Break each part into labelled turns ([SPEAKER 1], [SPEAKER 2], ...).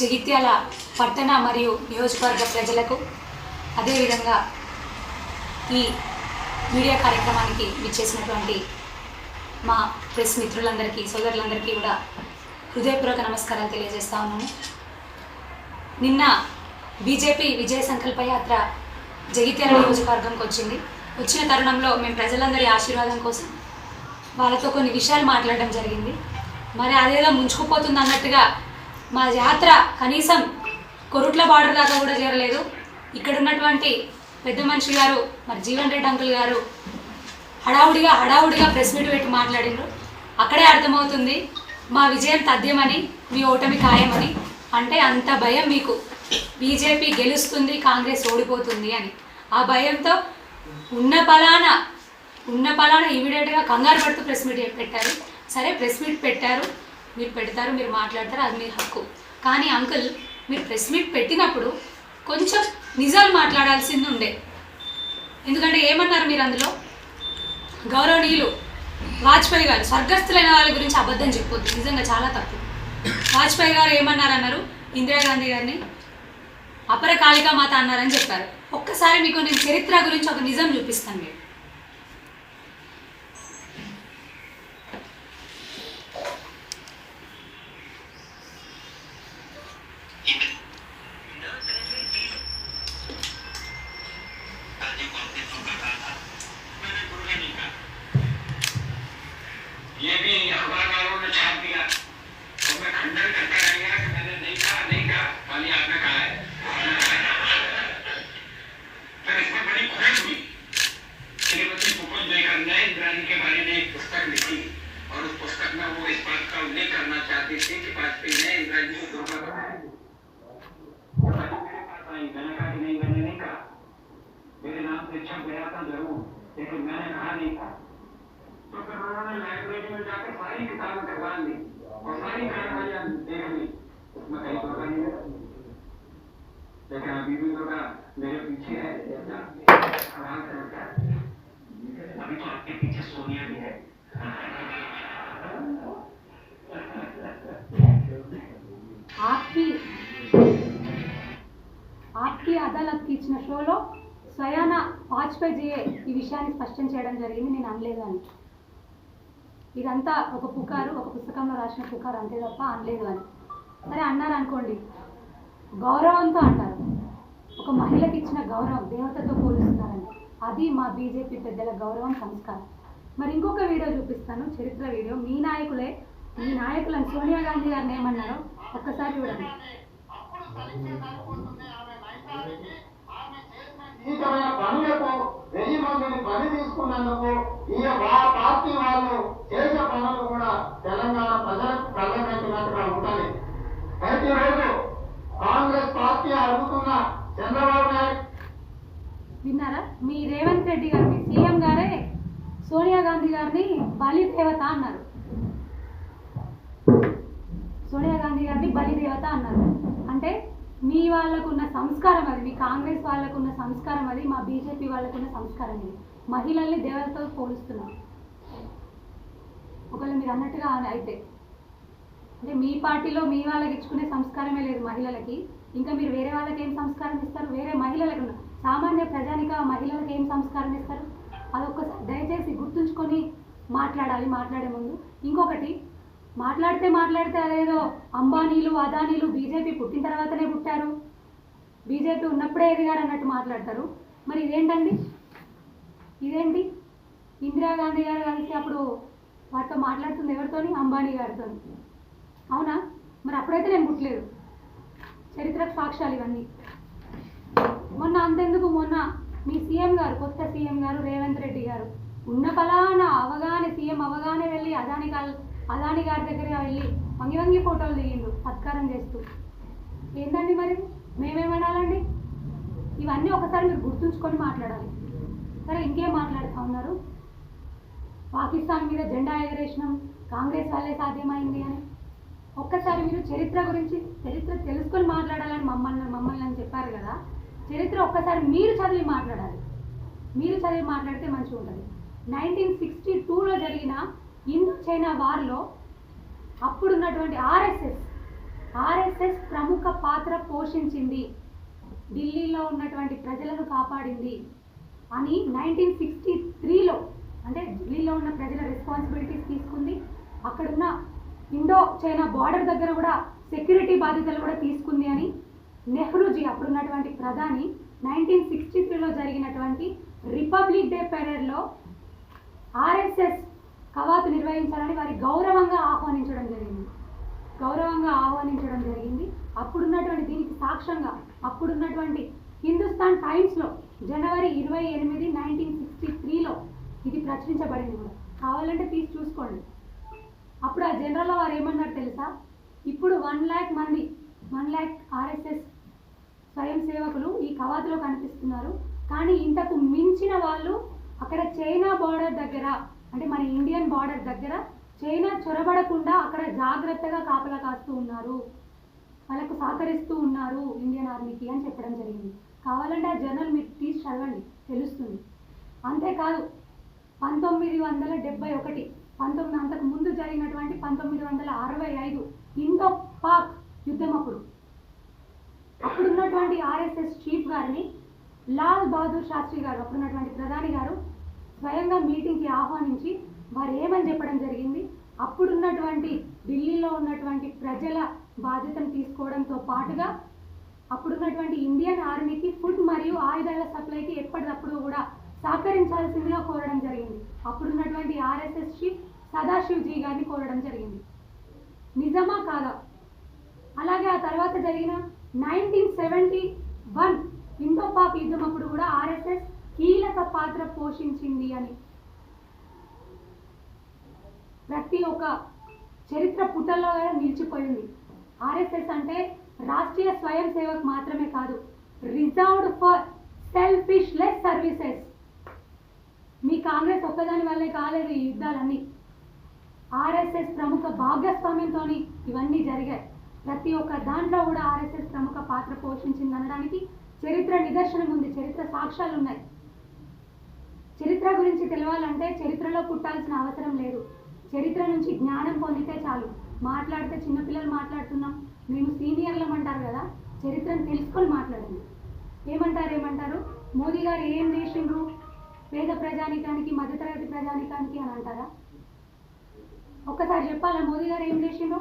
[SPEAKER 1] జగిత్యాల పట్టణ మరియు నియోజకవర్గ ప్రజలకు అదేవిధంగా ఈ మీడియా కార్యక్రమానికి విచ్చేసినటువంటి మా ప్రెస్ మిత్రులందరికీ సోదరులందరికీ కూడా హృదయపూర్వక నమస్కారాలు తెలియజేస్తా ఉన్నాను. నిన్న బీజేపీ విజయ సంకల్ప యాత్ర జగిత్యాల నియోజకవర్గంకి వచ్చింది. వచ్చిన తరుణంలో మేము ప్రజలందరి ఆశీర్వాదం కోసం వాళ్ళతో కొన్ని విషయాలు మాట్లాడడం జరిగింది. మరి అదేదో ముంచుకుపోతుంది అన్నట్టుగా మా యాత్ర కనీసం కొరుట్ల బార్డర్ దాకా కూడా చేరలేదు. ఇక్కడ ఉన్నటువంటి పెద్ద మనిషి గారు మరి జీవన్ రెడ్డి అంకుల్ గారు హడావుడిగా హడావుడిగా ప్రెస్ మీట్ పెట్టి మాట్లాడిండ్రు అక్కడే అర్థమవుతుంది మా విజయం తథ్యమని మీ ఓటమి ఖాయమని. అంటే అంత భయం మీకు. బీజేపీ గెలుస్తుంది కాంగ్రెస్ ఓడిపోతుంది అని. ఆ భయంతో ఉన్న ఫలానా ఉన్న పలానా ఇమీడియట్గా కంగారు పడుతూ ప్రెస్ మీట్ పెట్టారు. సరే ప్రెస్ మీట్ పెట్టారు. మీరు పెడతారు మీరు మాట్లాడతారు అది మీ హక్కు. కానీ అంకుల్ మీరు ప్రెస్ మీట్ పెట్టినప్పుడు కొంచెం నిజాలు మాట్లాడాల్సింది ఉండే. ఎందుకంటే ఏమన్నారు మీరు అందులో? గౌరవనీయులు వాజ్పేయి గారు స్వర్గస్థులైన వాళ్ళ గురించి అబద్ధం చెప్పొద్దు. నిజంగా చాలా తప్పు. వాజ్పేయి గారు ఏమన్నారు అన్నారు ఇందిరాగాంధీ గారిని అపర కాళికా మాత అన్నారని చెప్పారు. ఒక్కసారి మీకు నేను చరిత్ర గురించి ఒక నిజం చూపిస్తాను. మీరు
[SPEAKER 2] सारी किताबें करवा ली और सारी कार्रवाइयां देख ली उसमें कहीं धोखा नहीं है लेकिन अभी भी धोखा मेरे पीछे है सवाल करता है अभी तो आपके पीछे सोनिया भी है
[SPEAKER 1] ఆప్కి ఆప్కి అదాలత్కి ఇచ్చిన షోలో స్వయాన వాజ్పేయిజీయే ఈ విషయాన్ని స్పష్టం చేయడం జరిగింది నేను అనలేదు అని ఇదంతా ఒక పుకారు ఒక పుస్తకంలో రాసిన పుకారు అంతే తప్ప అనలేదు అని. సరే అన్నారు అనుకోండి గౌరవంతో అంటారు. ఒక మహిళకి ఇచ్చిన గౌరవం దేవతతో పోలుస్తున్నారండి అది మా బీజేపీ పెద్దల గౌరవం సంస్కారం. మరి ఇంకొక వీడియో చూపిస్తాను చరిత్ర వీడియో. మీ నాయకులే మీ నాయకులను సోనియా గాంధీ గారిని ఏమన్నారో ఒక్కసారి చూడండి.
[SPEAKER 3] నీచమైన పనులకు వెయ్యి మందిని పని తీసుకున్నందుకు ఈ వా పార్టీ వాళ్ళు చేసే పనులు కూడా తెలంగాణ ప్రజలకు కళ్ళగట్టినట్టుగా ఉండాలి ప్రతిరోజు కాంగ్రెస్ పార్టీ అడుగుతున్న చంద్రబాబు నాయుడు
[SPEAKER 1] విన్నారా? మీ రేవంత్ రెడ్డి గారు మీ సీఎం గారే సోనియా గాంధీ గారిని బలిదేవత అన్నారు. సోనియా గాంధీ గారిని బలిదేవత అన్నారు. అంటే మీ వాళ్ళకున్న సంస్కారం అది మీ కాంగ్రెస్ వాళ్ళకున్న సంస్కారం అది మా బీజేపీ వాళ్ళకున్న సంస్కారం ఇది. మహిళల్ని దేవతతో పోలుస్తున్నాం. ఒకవేళ మీరు అన్నట్టుగా అయితే అంటే మీ పార్టీలో మీ వాళ్ళకి ఇచ్చుకునే సంస్కారమే లేదు మహిళలకి. ఇంకా మీరు వేరే వాళ్ళకి ఏం సంస్కారం ఇస్తారు? వేరే మహిళలకు సామాన్య ప్రజానిక మహిళలకు ఏం సంస్కారం ఇస్తారు? అదొక్కసారి దయచేసి గుర్తుంచుకొని మాట్లాడాలి మాట్లాడే ముందు. ఇంకొకటి మాట్లాడితే మాట్లాడితే అదేదో అంబానీలు అదానీలు బీజేపీ పుట్టిన తర్వాతనే పుట్టారు. బీజేపీ ఉన్నప్పుడే ఎదిగారు అన్నట్టు మాట్లాడతారు. మరి ఇదేంటండి? ఇదేంటి? ఇందిరాగాంధీ గారు కలిసి అప్పుడు వారితో మాట్లాడుతుంది ఎవరితోని? అంబానీ గారితో అవునా? మరి అప్పుడైతే నేను పుట్టలేదు. చరిత్రకు సాక్ష్యాలు ఇవన్నీ. మొన్న అంతెందుకు? మొన్న మీ సీఎం గారు కొత్త సీఎం గారు రేవంత్ రెడ్డి గారు ఉన్న ఫలానా అవగానే సీఎం అవగానే వెళ్ళి అదాని కాల్ అలాని గారి దగ్గర వెళ్ళి వంగి వంగి ఫోటోలు దిగిండు సత్కారం చేస్తూ. ఏంటండి మరి? మేమేమనాలండి ఇవన్నీ ఒకసారి మీరు గుర్తుంచుకొని మాట్లాడాలి. సరే ఇంకేం మాట్లాడుతూ ఉన్నారు? పాకిస్తాన్ మీద జెండా ఎగరేసినాం కాంగ్రెస్ వాళ్ళే సాధ్యమైంది అని. ఒక్కసారి మీరు చరిత్ర గురించి చరిత్ర తెలుసుకొని మాట్లాడాలని మమ్మల్ని మమ్మల్ని అని చెప్పారు కదా చరిత్ర ఒక్కసారి మీరు చదివి మాట్లాడాలి. మీరు చదివి మాట్లాడితే మంచిగా ఉంటుంది నైన్టీన్ సిక్స్టీ టూలో జరిగిన ఇండో చైనా వార్లో అప్పుడున్నటువంటి ఆర్ఎస్ఎస్ ఆర్ఎస్ఎస్ ప్రముఖ పాత్ర పోషించింది. ఢిల్లీలో ఉన్నటువంటి ప్రజలను కాపాడింది అని నైన్టీన్ సిక్స్టీ త్రీలో అంటే ఢిల్లీలో ఉన్న ప్రజల రెస్పాన్సిబిలిటీస్ తీసుకుంది. అక్కడున్న ఇండో చైనా బార్డర్ దగ్గర కూడా సెక్యూరిటీ బాధ్యతలు కూడా తీసుకుంది అని నెహ్రూజీ అప్పుడున్నటువంటి ప్రధాని నైన్టీన్ సిక్స్టీ త్రీలో జరిగినటువంటి రిపబ్లిక్ డే పెరేడ్లో ఆర్ఎస్ఎస్ కవాతు నిర్వహించాలని వారి గౌరవంగా ఆహ్వానించడం జరిగింది. గౌరవంగా ఆహ్వానించడం జరిగింది. అప్పుడున్నటువంటి దీనికి సాక్ష్యంగా అప్పుడున్నటువంటి హిందుస్థాన్ టైమ్స్లో జనవరి ఇరవై ఎనిమిది నైన్టీన్ సిక్స్టీ త్రీలో ఇది ప్రచురించబడింది కూడా. కావాలంటే తీసి చూసుకోండి. అప్పుడు ఆ జనరల్లో వారు ఏమన్నారు తెలుసా? ఇప్పుడు వన్ ల్యాక్ మంది వన్ ల్యాక్ ఆర్ఎస్ఎస్ స్వయం సేవకులు ఈ కవాతులో కనిపిస్తున్నారు. కానీ ఇంతకు మించిన వాళ్ళు అక్కడ చైనా బార్డర్ దగ్గర అంటే మన ఇండియన్ బార్డర్ దగ్గర చైనా చొరబడకుండా అక్కడ జాగ్రత్తగా కాపలా కాస్తూ ఉన్నారు. వాళ్ళకు సహకరిస్తూ ఉన్నారు ఇండియన్ ఆర్మీకి అని చెప్పడం జరిగింది. కావాలంటే ఆ జర్నల్ మీరు తీసి చదవండి తెలుస్తుంది. అంతేకాదు పంతొమ్మిది వందల డెబ్బై ఒకటి పంతొమ్మిది అంతకు ముందు జరిగినటువంటి పంతొమ్మిది వందల అరవై ఐదు ఇండో పాక్ యుద్ధం అప్పుడు. అప్పుడున్నటువంటి ఆర్ఎస్ఎస్ చీఫ్ గారిని లాల్ బహదూర్ శాస్త్రి గారు అప్పుడున్నటువంటి ప్రధాని గారు స్వయంగా మీటింగ్కి ఆహ్వానించి వారు ఏమని చెప్పడం జరిగింది? అప్పుడున్నటువంటి ఢిల్లీలో ఉన్నటువంటి ప్రజల బాధ్యతను తీసుకోవడంతో పాటుగా అప్పుడున్నటువంటి ఇండియన్ ఆర్మీకి ఫుడ్ మరియు ఆయుధాల సప్లైకి ఎప్పటికప్పుడు కూడా సహకరించాల్సిందిగా కోరడం జరిగింది. అప్పుడున్నటువంటి ఆర్ఎస్ఎస్ చీఫ్ సదాశివ్జీ గారిని కోరడం జరిగింది. నిజమా కాదా? అలాగే ఆ తర్వాత జరిగిన nineteen seventy one Indo Pak యుద్ధం అప్పుడు కూడా ఆర్ఎస్ఎస్ కీలక పాత్ర పోషించింది అని. ప్రతి ఒక్క చరిత్ర పుటల్లో నిలిచిపోయింది. ఆర్ఎస్ఎస్ అంటే రాష్ట్రీయ స్వయం సేవక్ మాత్రమే కాదు reserved for selfish less services. మీ కాంగ్రెస్ ఒక్కదాని వల్లే కాలేదు ఈ యుద్ధాలన్నీ. ఆర్ఎస్ఎస్ ప్రముఖ భాగస్వామ్యంతో ఇవన్నీ జరిగాయి. ప్రతి ఒక్క దాంట్లో కూడా ఆర్ఎస్ఎస్ ప్రముఖ పాత్ర పోషించింది అనడానికి చరిత్ర నిదర్శనం ఉంది చరిత్ర సాక్ష్యాలు ఉన్నాయి చరిత్ర గురించి తెలవాలంటే చరిత్రలో పుట్టాల్సిన అవసరం లేదు. చరిత్ర నుంచి జ్ఞానం పొందితే చాలు. మాట్లాడితే చిన్నపిల్లలు మాట్లాడుతున్నాం. మేము సీనియర్లం అంటారు కదా చరిత్రను తెలుసుకొని మాట్లాడండి. ఏమంటారు ఏమంటారు? మోదీ గారు ఏం చేసిండ్రు? పేద ప్రజానికానికి మధ్యతరగతి ప్రజానికానికి అని అంటారా? ఒక్కసారి చెప్పాలా? మోదీ గారు ఏం చేసిండ్రు?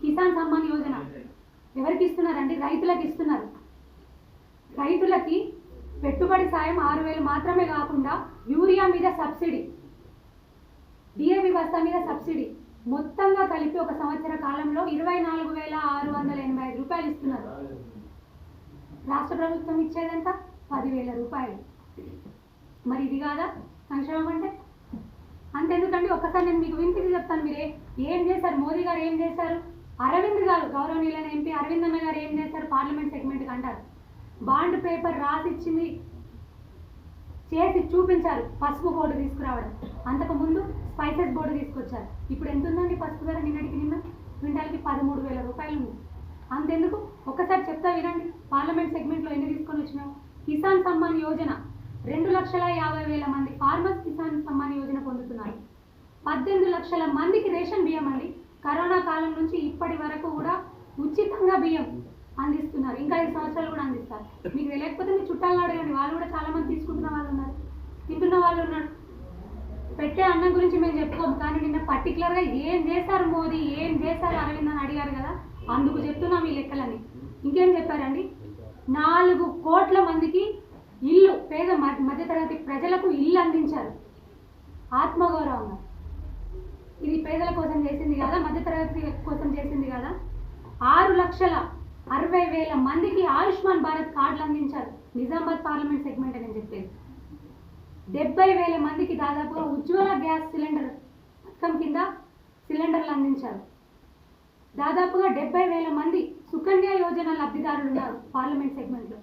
[SPEAKER 1] కిసాన్ సమ్మాన్ యోజన. ఎవరికి ఇస్తున్నారండి? రైతులకు ఇస్తున్నారు. రైతులకి పెట్టుబడి సాయం ఆరు వేలు మాత్రమే కాకుండా యూరియా మీద సబ్సిడీ డిఏపి బస్తా మీద సబ్సిడీ మొత్తంగా కలిపి ఒక సంవత్సర కాలంలో ఇరవై నాలుగు వేల ఆరు వందల ఎనభై ఐదు రూపాయలు ఇస్తున్నారు. రాష్ట్ర ప్రభుత్వం ఇచ్చేదంతా పదివేల రూపాయలు. మరి ఇది కాదా సంక్షేమం అంటే? అంతెందుకండి? ఒక్కసారి నేను మీకు వినిపించి చెప్తాను మీరే. ఏం చేశారు? మోదీ గారు ఏం చేశారు? అరవింద్ గారు గౌరవనీయులైన ఎంపీ అరవింద్ అన్న గారు ఏం చేశారు? పార్లమెంట్ సెగ్మెంట్కి అంటారు. బాండ్ పేపర్ రాసిచ్చింది. చేసి చూపించారు. పసుపు బోర్డు తీసుకురావడం. అంతకుముందు స్పైసెస్ బోర్డు తీసుకొచ్చారు. ఇప్పుడు ఎంత ఉందండి పసుపు ధర నిన్నటికి నిన్న? క్వింటాల్కి పదమూడు వేల రూపాయలు ఉంది. అంతెందుకు? ఒక్కసారి చెప్తా వినండి. పార్లమెంట్ సెగ్మెంట్లో ఎన్ని తీసుకొని వచ్చినావు? కిసాన్ సమ్మాన్ యోజన. రెండు లక్షల యాభై వేల మంది ఫార్మర్స్ కిసాన్ సమ్మాన్ యోజన పొందుతున్నారు. పద్దెనిమిది లక్షల మందికి రేషన్ బియ్యం అండి. కరోనా కాలం నుంచి ఇప్పటి వరకు కూడా ఉచితంగా బియ్యం. అందిస్తున్నారు. ఇంకా ఐదు సంవత్సరాలు కూడా అందిస్తారు. మీకు తెలియకపోతే మీ చుట్టాలను అడగండి. వాళ్ళు కూడా చాలా మంది తీసుకుంటున్న వాళ్ళు ఉన్నారు. తింటున్న వాళ్ళు ఉన్నారు. పెట్టే అన్నం గురించి మేము చెప్పుకోము. కానీ నిన్న పర్టికులర్గా ఏం చేశారు మోదీ? ఏం చేశారు అరవింద్ అని అడిగారు కదా? అందుకు చెప్తున్నాం ఈ లెక్కలని ఇంకేం చెప్పారండి? నాలుగు కోట్ల మందికి ఇల్లు పేద మధ్యతరగతి ప్రజలకు ఇల్లు అందించారు. ఆత్మగౌరవంగా ఇది పేదల కోసం చేసింది కదా? మధ్యతరగతి కోసం చేసింది కదా? ఆరు లక్షల అరవై వేల మందికి ఆయుష్మాన్ భారత్ కార్డులు అందించారు. నిజామాబాద్ పార్లమెంట్ సెగ్మెంట్ అని చెప్పేది. డెబ్బై వేల మందికి దాదాపుగా ఉజ్వల గ్యాస్ సిలిండర్ పథకం కింద సిలిండర్లు అందించారు. దాదాపుగా డెబ్బై వేల మంది సుకన్య యోజన లబ్ధిదారులు ఉన్నారు పార్లమెంట్ సెగ్మెంట్లో.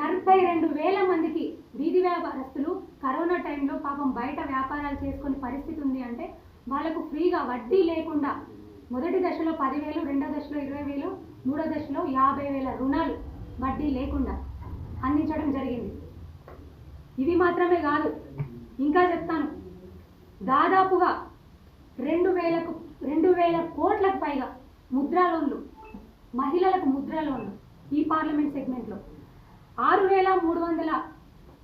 [SPEAKER 1] నలభై రెండు వేల మందికి వీధి వ్యాపారస్తులు కరోనా టైంలో పాపం బయట వ్యాపారాలు చేసుకునే పరిస్థితి ఉంది అంటే వాళ్ళకు ఫ్రీగా వడ్డీ లేకుండా మొదటి దశలో పదివేలు రెండో దశలో ఇరవై వేలు మూడో దశలో యాభై వేల రుణాలు వడ్డీ లేకుండా అందించడం జరిగింది. ఇది మాత్రమే కాదు ఇంకా చెప్తాను. దాదాపుగా రెండు వేలకు రెండు వేల కోట్లకు పైగా ముద్రా లోన్లు మహిళలకు ముద్రా లోన్లు ఈ పార్లమెంట్ సెగ్మెంట్లో. ఆరు వేల మూడు వందల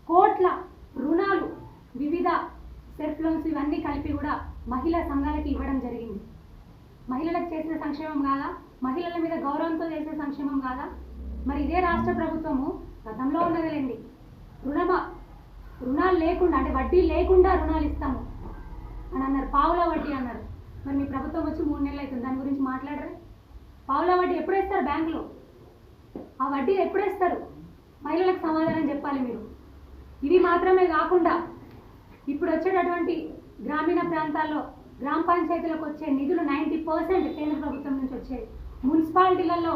[SPEAKER 1] కోట్ల రుణాలు వివిధ సెల్ఫ్ లోన్స్ ఇవన్నీ కలిపి కూడా మహిళా సంఘాలకి ఇవ్వడం జరిగింది. మహిళలకు చేసిన సంక్షేమం కాదా? మహిళల మీద గౌరవంతో చేసే సంక్షేమం కాదా? మరి ఇదే రాష్ట్ర ప్రభుత్వము గతంలో ఉన్నదిలేండి రుణమా రుణాలు లేకుండా అంటే వడ్డీ లేకుండా రుణాలు ఇస్తాము. అని అన్నారు పావుల వడ్డీ అన్నారు. మరి మీ ప్రభుత్వం వచ్చి మూడు నెలలు అవుతుంది. దాని గురించి మాట్లాడరు? పావుల వడ్డీ ఎప్పుడు వేస్తారు బ్యాంకులో? ఆ వడ్డీ ఎప్పుడు వేస్తారు మహిళలకు సమాధానం చెప్పాలి మీరు. ఇది మాత్రమే కాకుండా ఇప్పుడు వచ్చేటటువంటి గ్రామీణ ప్రాంతాల్లో గ్రామ పంచాయతీలకు వచ్చే నిధులు నైంటీ పర్సెంట్ కేంద్ర ప్రభుత్వం నుంచి వచ్చాయి. మున్సిపాలిటీలలో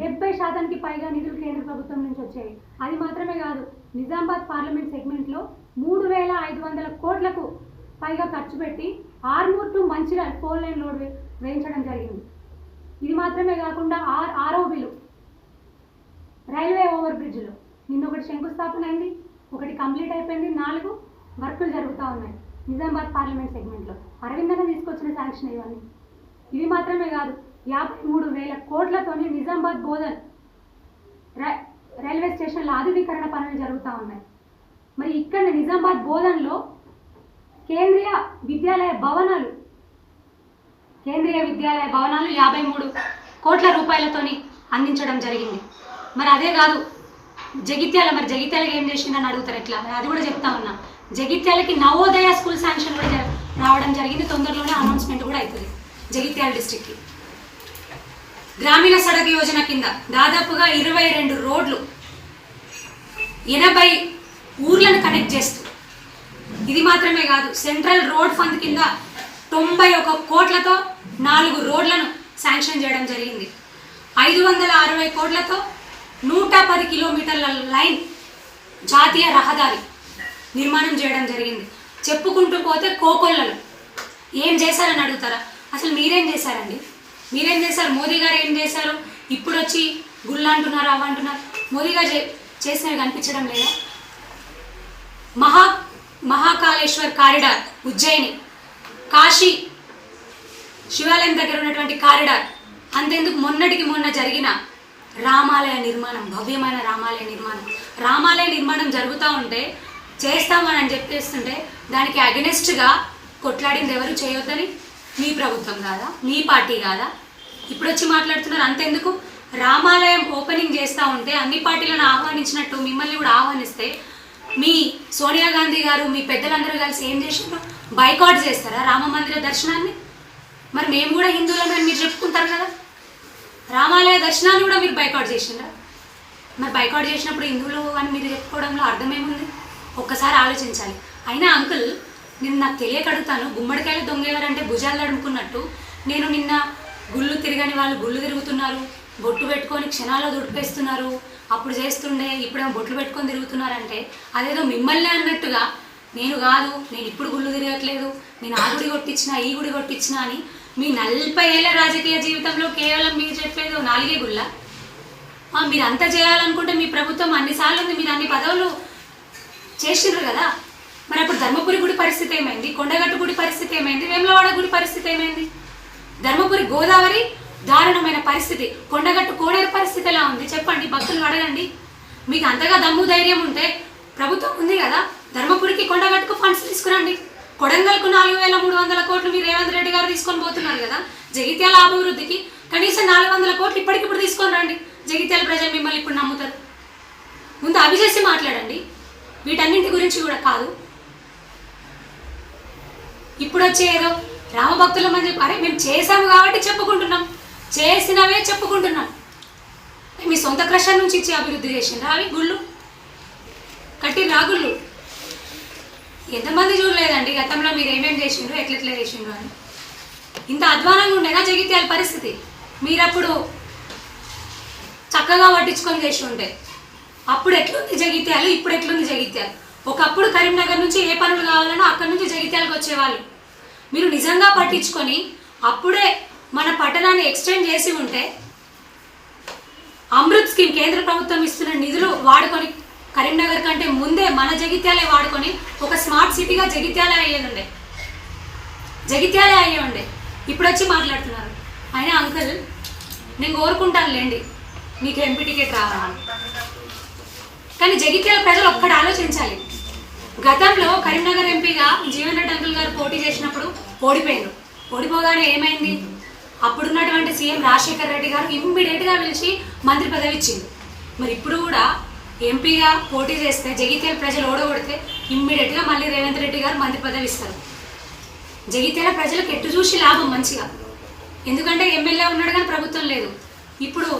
[SPEAKER 1] డెబ్బై శాతానికి పైగా నిధులు కేంద్ర ప్రభుత్వం నుంచి వచ్చాయి. అది మాత్రమే కాదు నిజామాబాద్ పార్లమెంట్ సెగ్మెంట్లో మూడు వేల ఐదు వందల కోట్లకు పైగా ఖర్చు పెట్టి Armoor to Mancherial four line road వేయించడం జరిగింది. ఇది మాత్రమే కాకుండా ఆర్ ఆర్ఓబిలు రైల్వే ఓవర్ బ్రిడ్జ్లో నిన్న ఒకటి శంకుస్థాపన అయింది ఒకటి కంప్లీట్ అయిపోయింది నాలుగు వర్కులు జరుగుతూ ఉన్నాయి. నిజామాబాద్ పార్లమెంట్ సెగ్మెంట్లో. అరవిందన తీసుకొచ్చిన శాంక్షన్ ఇవన్నీ ఇవి మాత్రమే కాదు యాభై మూడు వేల కోట్లతోని నిజామాబాద్ బోధన్ రై రైల్వే స్టేషన్లో ఆధునీకరణ పనులు జరుగుతూ ఉన్నాయి. మరి ఇక్కడ నిజామాబాద్ బోధన్లో కేంద్రీయ విద్యాలయ భవనాలు కేంద్రీయ విద్యాలయ భవనాలు యాభై మూడు కోట్ల రూపాయలతోని అందించడం జరిగింది. మరి అదే కాదు జగిత్యాల మరి జగిత్యాలకి ఏం చేసిందని అడుగుతారు ఎట్లా? అది కూడా చెప్తా ఉన్నా. జగిత్యాలకి నవోదయ స్కూల్ శాంక్షన్ కూడా రావడం జరిగింది. తొందరలోనే అనౌన్స్మెంట్ కూడా అవుతుంది జగిత్యాల డిస్టిక్కి గ్రామీణ సడక్ యోజన కింద దాదాపుగా ఇరవై రెండు రోడ్లు ఎనభై ఊర్లను కనెక్ట్ చేస్తూ. ఇది మాత్రమే కాదు సెంట్రల్ రోడ్ ఫండ్ కింద తొంభై ఒక కోట్లతో నాలుగు రోడ్లను శాంక్షన్ చేయడం జరిగింది. ఐదు వందల అరవై కోట్లతో నూట పది కిలోమీటర్ల లైన్ జాతీయ రహదారి నిర్మాణం చేయడం జరిగింది. చెప్పుకుంటూ పోతే కోకొల్లలు. ఏం చేశారని అడుగుతారా? అసలు మీరేం చేశారండి? మీరేం చేశారు? మోదీ గారు ఏం చేశారు? ఇప్పుడు వచ్చి గుళ్ళు అంటున్నారు అవి అంటున్నారు. మోదీ గారు చే- చేసినవి కనిపించడం లేదా? మహా మహాకాళేశ్వర్ కారిడార్ ఉజ్జయిని. కాశీ శివాలయం దగ్గర ఉన్నటువంటి కారిడార్. అంతెందుకు మొన్నటికి మొన్న జరిగిన రామాలయ నిర్మాణం భవ్యమైన రామాలయ నిర్మాణం. రామాలయ నిర్మాణం జరుగుతూ ఉంటే చేస్తామని అని చెప్పేస్తుంటే దానికి అగెనిస్ట్గా కొట్లాడింది ఎవరు? చేయొద్దని? మీ ప్రభుత్వం కాదా? మీ పార్టీ కాదా? ఇప్పుడు వచ్చి మాట్లాడుతున్నారు అంతెందుకు? రామాలయం ఓపెనింగ్ చేస్తూ ఉంటే అన్ని పార్టీలను ఆహ్వానించినట్టు మిమ్మల్ని కూడా ఆహ్వానిస్తే మీ సోనియా గాంధీ గారు మీ పెద్దలందరూ కలిసి ఏం చేసిండ్రు బైకాట్ చేస్తారా రామ మందిర దర్శనాన్ని? మరి మేము కూడా హిందువులమని మీరు చెప్పుకుంటారు కదా. రామాలయ దర్శనాన్ని కూడా మీరు బైకాట్ చేసినారా మరి బైకాట్ చేసినప్పుడు హిందువులు అని మీరు చెప్పుకోవడంలో అర్థమేముంది ఒక్కసారి ఆలోచించాలి. అయినా అంకుల్ నేను నాకు తెలియక అడుగుతాను గుమ్మడికాయలు దొంగేవారంటే భుజాలు అడుముకున్నట్టు నేను నిన్న గుళ్ళు తిరగని వాళ్ళు గుళ్ళు తిరుగుతున్నారు. బొట్టు పెట్టుకొని క్షణాల్లో దుడిపేస్తున్నారు. అప్పుడు చేస్తుండే ఇప్పుడేమో బొట్లు పెట్టుకొని తిరుగుతున్నారంటే అదేదో మిమ్మల్ని అన్నట్టుగా. నేను కాదు నేను ఇప్పుడు గుళ్ళు తిరగట్లేదు. నేను ఆ గుడి కొట్టించిన ఈ గుడి కొట్టించిన అని మీ నలభై ఏళ్ళ రాజకీయ జీవితంలో కేవలం మీరు చెప్పేది నాలుగే గుళ్ళ. మీరు అంత చేయాలనుకుంటే మీ ప్రభుత్వం అన్నిసార్లు ఉంది. మీరు అన్ని పదవులు చేసిండ్రు కదా. మరి అప్పుడు ధర్మపురి గుడి పరిస్థితి ఏమైంది? కొండగట్టు గుడి పరిస్థితి ఏమైంది? వేములవాడ గుడి పరిస్థితి ఏమైంది? ధర్మపురి గోదావరి దారుణమైన పరిస్థితి. కొండగట్టు కోడేరు పరిస్థితి ఎలా ఉంది? చెప్పండి భక్తులు అడగండి. మీకు అంతగా దమ్ము ధైర్యం ఉంటే ప్రభుత్వం ఉంది కదా. ధర్మపురికి కొండగట్టుకు ఫండ్స్ తీసుకురండి. కొడంగల్కు నాలుగు వేల మూడు వందల కోట్లు మీరు రేవంత్ రెడ్డి గారు తీసుకొని పోతున్నారు కదా. జగిత్యాల అభివృద్ధికి కనీసం నాలుగు వందల కోట్లు ఇప్పటికిప్పుడు తీసుకొని రండి. జగిత్యాల ప్రజలు మిమ్మల్ని ఇప్పుడు నమ్ముతారు. ముందు అవి చేసి మాట్లాడండి. వీటన్నింటి గురించి కూడా కాదు. ఇప్పుడు వచ్చే ఏదో మంది అని చెప్పి అరే మేము చేసాము కాబట్టి చెప్పుకుంటున్నాం. చేసినవే చెప్పుకుంటున్నాం. మీ సొంత క్రషర్ నుంచి ఇచ్చి అభివృద్ధి చేసిండ్రా అవి గుళ్ళు? కట్టి రాగుళ్ళు ఎంతమంది చూడలేదండి గతంలో మీరు ఏమేమి చేసిండ్రు ఎట్లెట్లా చేసిండ్రు అని. ఇంత అధ్వానంగా ఉండేనా జగిత్యాల పరిస్థితి? మీరప్పుడు చక్కగా పట్టించుకొని చేసి ఉంటే. అప్పుడు ఎట్లుంది జగిత్యాలు? ఇప్పుడు ఎట్లుంది జగిత్యాలు? ఒకప్పుడు కరీంనగర్ నుంచి ఏ పనులు కావాలన్నా అక్కడి నుంచి జగిత్యాలకు వచ్చేవాళ్ళు. మీరు నిజంగా పట్టించుకొని అప్పుడే మన పట్టణాన్ని ఎక్స్టెండ్ చేసి ఉంటే అమృత్ స్కీమ్ కేంద్ర ప్రభుత్వం ఇస్తున్న నిధులు వాడుకొని కరీంనగర్ కంటే ముందే మన జగిత్యాలే వాడుకొని ఒక స్మార్ట్ సిటీగా జగిత్యాలే అయ్యేది ఉండే జగిత్యాలే అయ్యే ఉండే ఇప్పుడు వచ్చి మాట్లాడుతున్నారు. అయినా అంకుల్ నేను కోరుకుంటాను లేండి మీకు ఎంపీ టికెట్ రావాలని కానీ జగిత్యాల ప్రజలు ఒక్కటి ఆలోచించాలి. గతంలో కరీంనగర్ ఎంపీగా జీవన్ రెడ్డి అంకుల్ గారు పోటీ చేసినప్పుడు ఓడిపోయారు. ఓడిపోగానే ఏమైంది? అప్పుడున్నటువంటి సీఎం రాజశేఖర్ రెడ్డి గారు ఇమ్మీడియట్గా పిలిచి మంత్రి పదవి ఇచ్చింది. మరి ఇప్పుడు కూడా ఎంపీగా పోటీ చేస్తే జగిత్యాల ప్రజలు ఓడగొడితే ఇమ్మీడియట్గా మళ్ళీ రేవంత్ రెడ్డి గారు మంత్రి పదవి ఇస్తారు. జగిత్యాల ప్రజలకు ఎట్టు చూసి లాభం మంచిగా? ఎందుకంటే ఎమ్మెల్యే ఉన్నాడు కానీ ప్రభుత్వం లేదు. ఇప్పుడు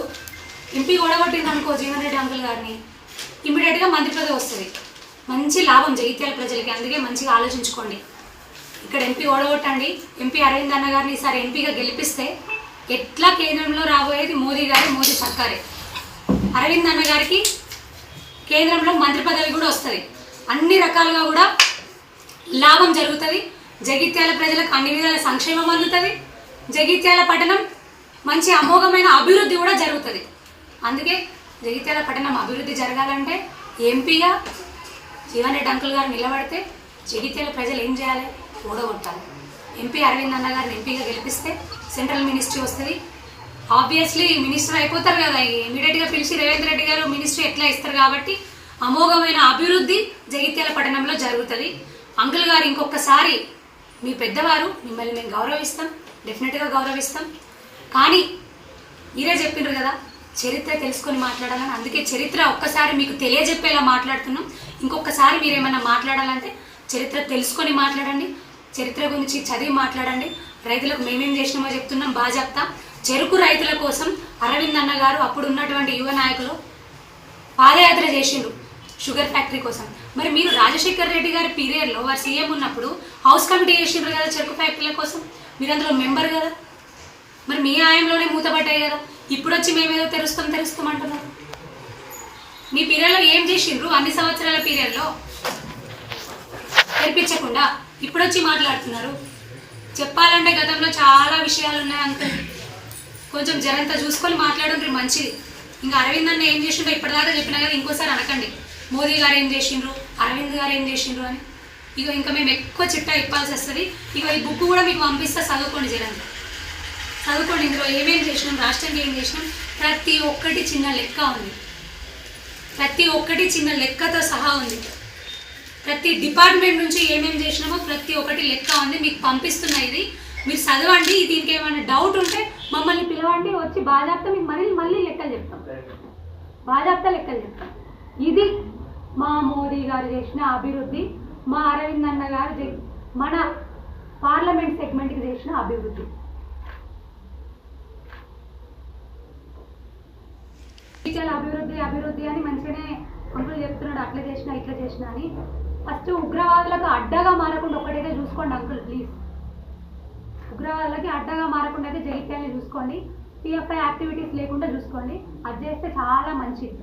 [SPEAKER 1] ఎంపీ ఓడగొట్టింది అనుకో జీవన్ రెడ్డి అంకుల్ గారిని ఇమీడియట్గా మంత్రి పదవి వస్తుంది. మంచి లాభం జగిత్యాల ప్రజలకి అందుకే మంచిగా ఆలోచించుకోండి. ఇక్కడ ఎంపీ ఓడగొట్టండి. ఎంపీ అరవింద్ అన్న గారిని ఈసారి ఎంపీగా గెలిపిస్తే ఎట్లా కేంద్రంలో రాబోయేది మోదీ గారి మోదీ సర్కారే. అరవింద్ అన్న గారికి కేంద్రంలో మంత్రి పదవి కూడా వస్తుంది. అన్ని రకాలుగా కూడా లాభం జరుగుతుంది. జగిత్యాల ప్రజలకు అన్ని విధాల సంక్షేమం అందుతుంది. జగిత్యాల పట్టణం మంచి అమోఘమైన అభివృద్ధి కూడా జరుగుతుంది. అందుకే జగిత్యాల పట్టణం అభివృద్ధి జరగాలంటే ఎంపీగా జీవన్ రెడ్డి అంకుల్ గారు నిలబడితే జగిత్యాల ప్రజలు ఏం చేయాలి? ఓడగొట్టాలి. ఎంపీ అరవింద్ అన్న గారిని ఎంపీగా గెలిపిస్తే సెంట్రల్ మినిస్ట్రీ వస్తుంది. ఆబ్వియస్లీ మినిస్టర్ అయిపోతారు కదా ఇమీడియట్గా పిలిచి రేవంత్ రెడ్డి గారు మినిస్ట్రీ ఎట్లా ఇస్తారు కాబట్టి అమోఘమైన అభివృద్ధి జగిత్యాల పట్టణంలో జరుగుతుంది. అంకుల్ గారు ఇంకొకసారి మీ పెద్దవారు మిమ్మల్ని మేము గౌరవిస్తాం డెఫినెట్గా గౌరవిస్తాం. కానీ మీరే చెప్పిండ్రు కదా చరిత్ర తెలుసుకొని మాట్లాడాలని అందుకే చరిత్ర ఒక్కసారి మీకు తెలియజెప్పేలా మాట్లాడుతున్నాం. ఇంకొకసారి మీరేమన్నా మాట్లాడాలంటే చరిత్ర తెలుసుకొని మాట్లాడండి చరిత్ర గురించి చదివి మాట్లాడండి. రైతులకు మేమేం చేసినామో చెప్తున్నాం బాగా చెప్తాం. చెరుకు రైతుల కోసం అరవింద్ అన్న గారు అప్పుడు ఉన్నటువంటి యువ నాయకులు పాదయాత్ర చేసిండ్రు షుగర్ ఫ్యాక్టరీ కోసం. మరి మీరు రాజశేఖర్ రెడ్డి గారి పీరియడ్లో వారు సీఎం ఉన్నప్పుడు హౌస్ కమిటీ చేసిండ్రు కదా చెరుకు ఫ్యాక్టరీల కోసం? మీరు అందులో మెంబర్ కదా? మరి మీ ఆయంలోనే మూతపడ్డాయి కదా? ఇప్పుడు వచ్చి మేమేదో తెరుస్తాం తెరుస్తాం అంటున్నారు. మీ పీరియడ్లో ఏం చేసిండ్రు? అన్ని సంవత్సరాల పీరియడ్లో తెరిపించకుండా ఇప్పుడు వచ్చి మాట్లాడుతున్నారు. చెప్పాలంటే గతంలో చాలా విషయాలు ఉన్నాయి అంకుల్. కొంచెం జరంతా చూసుకొని మాట్లాడుండ్రి మంచిది. ఇంకా అరవింద్ అన్న ఏం చేసిండ్రో ఇప్పటిదాకా చెప్పినా కదా ఇంకోసారి అనకండి. మోదీ గారు ఏం చేసిండ్రు? అరవింద్ గారు ఏం చేసిండ్రు అని. ఇక ఇంకా మేము ఎక్కువ చిట్టా ఇప్పాల్సి వస్తుంది. ఇక ఈ బుక్ కూడా మీకు పంపిస్తా చదువుకోండి జరంతా. చదువుకోండి ఇందులో ఏమేం చేసినాం రాష్ట్రానికి ఏం చేసినాం ప్రతి ఒక్కటి చిన్న లెక్క ఉంది. ప్రతి ఒక్కటి చిన్న లెక్కతో సహా ఉంది. ప్రతి డిపార్ట్మెంట్ నుంచి ఏమేం చేసినామో ప్రతి ఒక్కటి లెక్క ఉంది. మీకు పంపిస్తున్నా ఇది. మీరు చదవండి. దీనికి ఏమైనా డౌట్ ఉంటే మమ్మల్ని పిలవండి. వచ్చి బాధాప్త మీకు మళ్ళీ మళ్ళీ లెక్కలు చెప్తాం. బాధాప్త లెక్కలు చెప్తాం. ఇది మా మోదీ గారు చేసిన అభివృద్ధి మా అరవింద్ అన్న గారు మన పార్లమెంట్ సెగ్మెంట్కి చేసిన అభివృద్ధి. చాలా అభివృద్ధి అభివృద్ధి అని మంచిగానే అంకులు చెప్తున్నాడు అట్లా చేసినా ఇట్లా చేసినా అని. ఫస్ట్ ఉగ్రవాదులకు అడ్డగా మారకుండా ఒకటైతే చూసుకోండి అంకుల్ ప్లీజ్ ఉగ్రవాదులకి అడ్డగా మారకుండా అయితే జగిత్యాలని చూసుకోండి. పిఎఫ్ఐ యాక్టివిటీస్ లేకుండా చూసుకోండి. అది చేస్తే చాలా మంచిది.